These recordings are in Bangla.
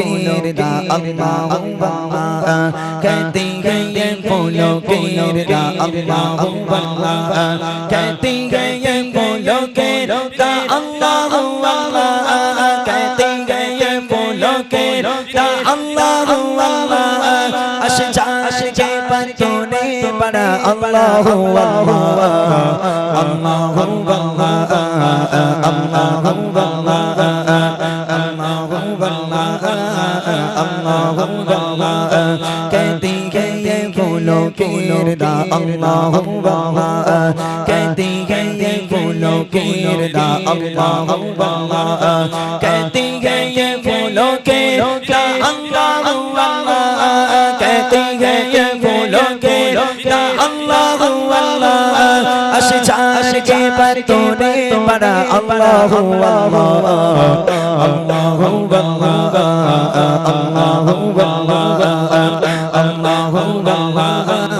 कीर दा अम्मा अम्मा कहती है ये बोलो कीर दा अम्मा अम्मा कहती है ये बोलो कीर दा अम्मा अम्मा कहती है ये बोलो कीर दा अम्मा अम्मा अशजाश के पर तूने बड़ा अल्लाह अल्लाह अल्लाह अल्लाह अल्लाह अल्लाह दा अल्लाह कहती है ये फूलों के दा अल्लाह कहती है ये फूलों के दा अल्लाह कहती है ये फूलों के दा अल्लाह अशचार के पर तूने बड़ा अल्लाह अल्लाह अल्लाह अल्लाह अल्लाह अल्लाह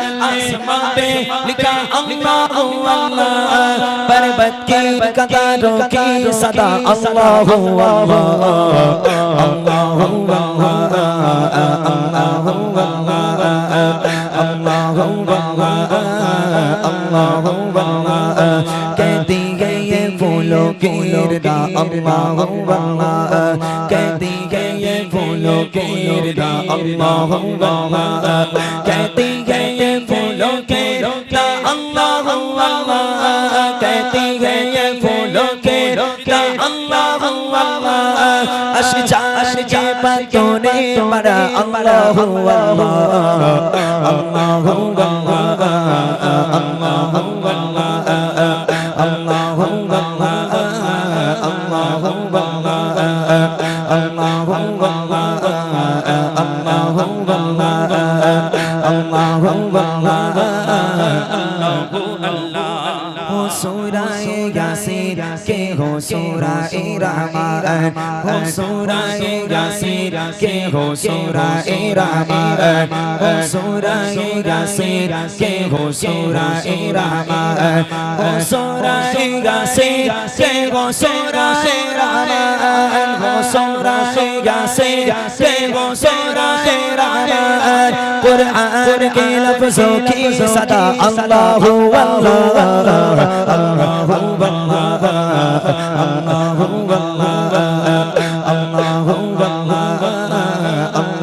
आसमान पे लिखा अल्लाह अल्लाह पर्वत की कतारों की सदा अल्लाह अल्लाह अल्लाह अल्लाह गिरदा अल्लाह अल्लाह कहती है ये फूलों गिरदा अल्लाह अल्लाह कहती আমার জীবন তোনে মারা আল্লাহু আল্লাহ আল্লাহু আল্লাহ আল্লাহু আল্লাহ Allah, Allah, Allah, Allah, সুরায়ে Yasin কে হো সুরায়ে রহমান হো সুরায়ে ইয়াসিন কে হো সুরায়ে রহমান হো সুরায়ে ইয়াসিন কে হো সুরায়ে রহমান হো সুরায়ে ইয়াসিন কে হো সুরায়ে রহমান হো সুরায়ে ইয়াসিন কে হো সুরায়ে রহমান কুরআন के लफ्जों की सदा अल्लाह हु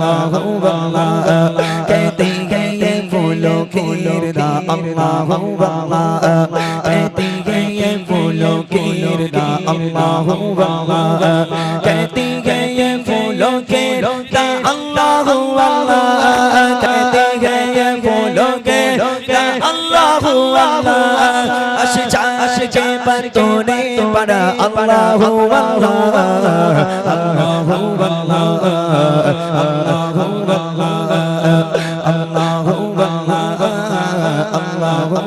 Allahu Allah कहते हैं फूलों के Allahu Allah कहते हैं फूलों के Allahu Allah कहते हैं फूलों के Allahu Allah कहते हैं फूलों के Allahu Allah अश जा अश जे पर तूने पढ़ा Allahu Allah